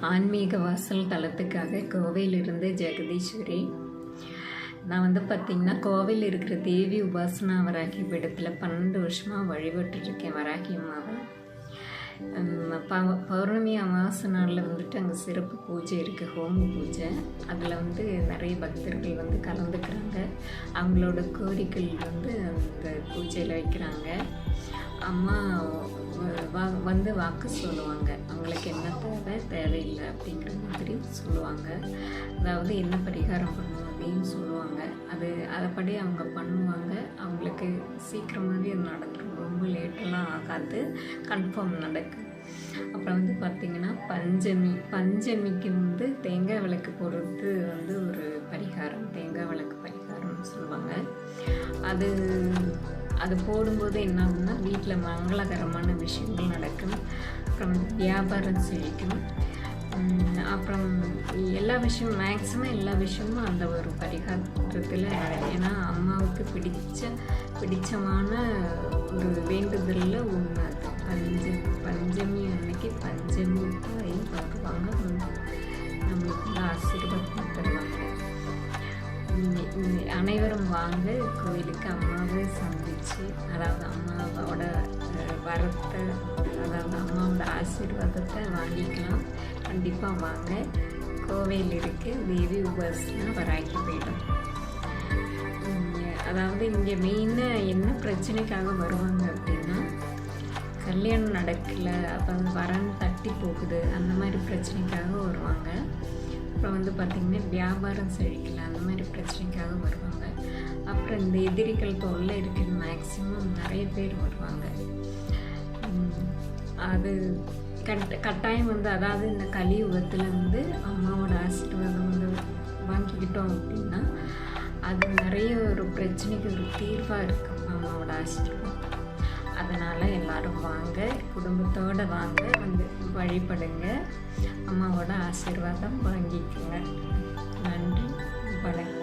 ஆன்மீக வாசல் தளத்துக்காக கோவையிலிருந்து ஜெகதீஸ்வரி நான் வந்து பார்த்திங்கன்னா கோவையில் இருக்கிற தேவி உபாசனா வராகி பீடத்தில் பன்னெண்டு வருஷமாக வழிபட்டுருக்கேன் வராகி அம்மாவை. ப பௌர்ணமி அமாவாசை நாளில் வந்துட்டு அங்கே சிறப்பு பூஜை இருக்குது ஹோம பூஜை. அதில் வந்து நிறைய பக்தர்கள் வந்து கலந்துக்கிறாங்க. அவங்களோட கோரிக்கைகள் வந்து அந்த பூஜையில் வைக்கிறாங்க. அம்மா வந்து வாக்கு சொல்லுவாங்க. அவங்களுக்கு என்ன தேவை தேவையில்லை அப்படிங்கிற மாதிரி சொல்லுவாங்க. அதாவது என்ன பரிகாரம் பண்ணணும் அப்படின்னு சொல்லுவாங்க. அது அதைப்படி அவங்க பண்ணுவாங்க. அவங்களுக்கு சீக்கிரமாகவே அது நடக்கும் ரொம்ப லேட்டெல்லாம் ஆகாது. கன்ஃபார்ம் நடக்கும் அப்புறம் வந்து பார்த்திங்கன்னா பஞ்சமி பஞ்சமிக்கு வந்து தேங்காய் விளக்கு போடுறது வந்து ஒரு பரிகாரம். தேங்காய் விளக்கு பரிகாரம்னு சொல்லுவாங்க. அது அது போடும்போது என்ன ஆகும்னா வீட்டில் மங்களகரமான விஷயங்கள் நடக்கும் அப்புறம் வியாபாரம் செழிக்கும் அப்புறம் எல்லா விஷயமும் மேக்ஸிமம் எல்லா விஷயமும் அந்த ஒரு பரிகாரத்தில் ஏன்னா அம்மாவுக்கு பிடிச்ச பிடிச்சமான ஒரு வேண்டுதலில் ஒன்று அது பஞ்ச பஞ்சமி அன்னைக்கு பஞ்சமி தாய் பார்க்குவாங்க நம்மளுக்கு ஆசீர்வாதம் தருவாங்க. அனைவரும் வாங்க கோயிலுக்கு அம்மாவை சந்திச்சு அதாவது அம்மாவோட வரத்தை அதாவது அம்மாவோட ஆசீர்வாதத்தை வாங்கிக்கலாம். கண்டிப்பாக வாங்க. கோவையில் இருக்கு. தேவி உபாசனா வராக்கி போயிடும். அதாவது இங்கே மெயினாக என்ன பிரச்சனைக்காக வருவாங்க அப்படின்னா கல்யாணம் நடக்கல அப்போ வரன் தட்டி போகுது அந்த மாதிரி பிரச்சனைக்காக வருவாங்க. அப்புறம் வந்து பார்த்திங்கன்னா வியாபாரம் செழிக்கல அந்த மாதிரி பிரச்சனைக்காக வருவாங்க. அப்புறம் இந்த எதிரிகள் தொல்லை இருக்குது மேக்ஸிமம் நிறைய பேர் வருவாங்க. அது கட் கட்டாயம் வந்து அதாவது இந்த கலியுகத்தில் வந்து அம்மாவோட ஆசீர்வாதம் வந்து வாங்கிக்கிட்டோம் அப்படின்னா அது நிறைய ஒரு பிரச்சனைக்கு ஒரு தீர்வாக இருக்கும் அம்மாவோட ஆசீர்வாதம். அதனால் எல்லோரும் வாங்க குடும்பத்தோடு வாங்க வந்து வழிபடுங்க. ஆசீர்வாதம் வாங்கிக்கோங்க. நன்றி. வணக்கம்.